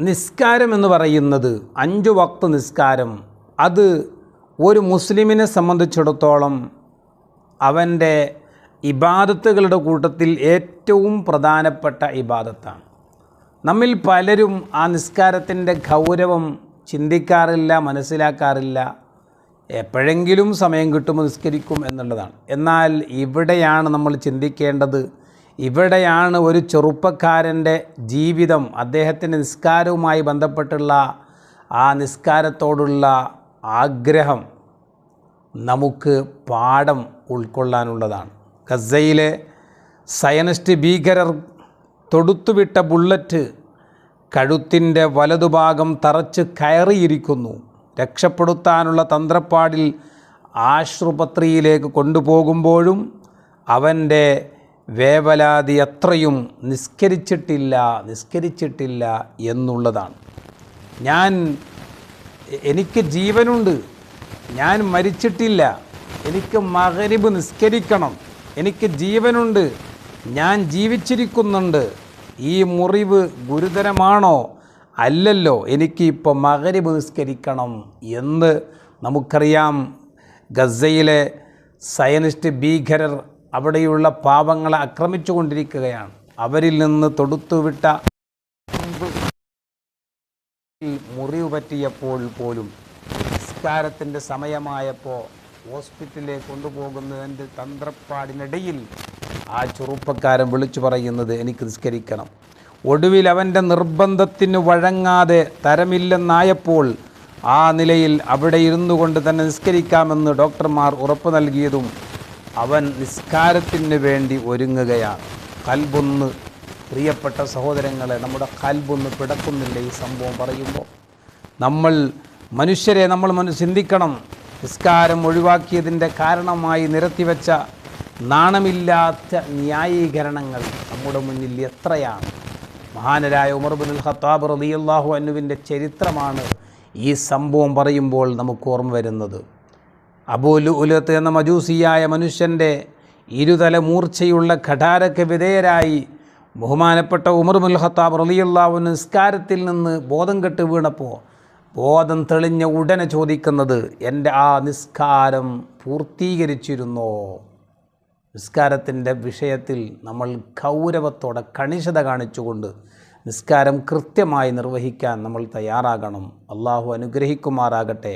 നിസ്കാരം എന്ന് പറയുന്നത് അഞ്ച് വക്ത് നിസ്കാരം. അത് ഒരു മുസ്ലിമിനെ സംബന്ധിച്ചിടത്തോളം അവന്റെ ഇബാദത്തുകളുടെ കൂട്ടത്തിൽ ഏറ്റവും പ്രധാനപ്പെട്ട ഇബാദത്താണ്. നമ്മിൽ പലരും ആ നിസ്കാരത്തിന്റെ ഗൗരവം ചിന്തിക്കാറില്ല മനസ്സിലാക്കാറില്ല. എപ്പോഴെങ്കിലും സമയം കിട്ടുമ്പോൾ നിസ്കരിക്കും എന്നുള്ളതാണ്. എന്നാൽ ഇവിടെയാണ് നമ്മൾ ചിന്തിക്കേണ്ടത് ഇവിടെയാണ് ഒരു ചെറുപ്പക്കാരന്റെ ജീവിതം. അദ്ദേഹത്തിന്റെ നിസ്കാരവുമായി ബന്ധപ്പെട്ടുള്ള ആ നിസ്കാരത്തോടുള്ള ആഗ്രഹം നമുക്ക് പാഠം ഉൾക്കൊള്ളാനുള്ളതാണ്. ഗസയിലെ സയനിസ്റ്റ് ഭീകരർ തൊടുത്തുവിട്ട ബുള്ളറ്റ് കഴുത്തിന്റെ വലതുഭാഗം തറച്ച് കയറിയിരിക്കുന്നു. രക്ഷപ്പെടുത്താനുള്ള തന്ത്രപ്പാടിൽ ആശുപത്രിയിലേക്ക് കൊണ്ടുപോകുമ്പോഴും അവന്റെ വേവലാതി അത്രയും നിസ്കരിച്ചിട്ടില്ല നിസ്കരിച്ചിട്ടില്ല എന്നുള്ളതാണ്. ഞാൻ എനിക്ക് ജീവനുണ്ട് ഞാൻ മരിച്ചിട്ടില്ല എനിക്ക് മകരിബ് നിസ്കരിക്കണം എനിക്ക് ജീവനുണ്ട് ഞാൻ ജീവിച്ചിരിക്കുന്നുണ്ട് ഈ മുറിവ് ഗുരുതരമാണോ? അല്ലല്ലോ എനിക്ക് ഇപ്പോൾ മകരിബ് നിസ്കരിക്കണം എന്ന് നമുക്കറിയാം. ഗസയിലെ സയനിസ്റ്റ് ഭീകരർ അവിടെയുള്ള പാവങ്ങളെ ആക്രമിച്ചു കൊണ്ടിരിക്കുകയാണ്. അവരിൽ നിന്ന് തൊടുത്തുവിട്ട മുറിവ് പറ്റിയപ്പോൾ പോലും നിസ്കാരത്തിന്റെ സമയമായപ്പോൾ ഹോസ്പിറ്റലിലേക്ക് കൊണ്ടുപോകുന്നതിന്റെ തന്ത്രപ്പാടിനിടയിൽ ആ ചെറുപ്പക്കാരൻ വിളിച്ചു പറയുന്നത് എനിക്ക് നിസ്കരിക്കണം. ഒടുവിൽ അവന്റെ നിർബന്ധത്തിന് വഴങ്ങാതെ തരമില്ലെന്നായപ്പോൾ ആ നിലയിൽ അവിടെ ഇരുന്നു കൊണ്ട് തന്നെ നിസ്കരിക്കാമെന്ന് ഡോക്ടർമാർ ഉറപ്പ് നൽകിയതും അവൻ നിസ്കാരത്തിന് വേണ്ടി ഒരുങ്ങുകയാണ്. കൽബൊന്ന് പ്രിയപ്പെട്ട സഹോദരങ്ങളെ നമ്മുടെ കൽബൊന്ന് പിടക്കുന്നില്ല ഈ സംഭവം പറയുമ്പോൾ? നമ്മൾ മനുഷ്യരെ നമ്മൾ ചിന്തിക്കണം. നിസ്കാരം ഒഴിവാക്കിയതിന്റെ കാരണമായി നിരത്തിവെച്ച നാണമില്ലാത്ത ന്യായീകരണങ്ങൾ നമ്മുടെ മുന്നിൽ എത്രയാണ്? മഹാനരായ ഉമർബുൽ ഖത്താബ് റളിയല്ലാഹു അനുവിന്റെ ചരിത്രമാണ് ഈ സംഭവം പറയുമ്പോൾ നമുക്ക് ഓർമ്മ വരുന്നത്. അബൂലു ഉലത്ത് എന്ന മജൂസിയായ മനുഷ്യന്റെ ഇരുതല മൂർച്ചയുള്ള ഘടാരക്ക് വിധേയരായി ബഹുമാനപ്പെട്ട ഉമർ മുൽ ഖത്താബ് റളിയല്ലാഹു നിസ്കാരത്തിൽ നിന്ന് ബോധം കെട്ട് വീണപ്പോൾ ബോധം തെളിഞ്ഞ ഉടനെ ചോദിക്കുന്നത് എന്റെ ആ നിസ്കാരം പൂർത്തീകരിച്ചിരുന്നോ? നിസ്കാരത്തിന്റെ വിഷയത്തിൽ നമ്മൾ ഗൗരവത്തോടെ കണിശത കാണിച്ചുകൊണ്ട് നിസ്കാരം കൃത്യമായി നിർവഹിക്കാൻ നമ്മൾ തയ്യാറാകണം. അള്ളാഹു അനുഗ്രഹിക്കുമാറാകട്ടെ.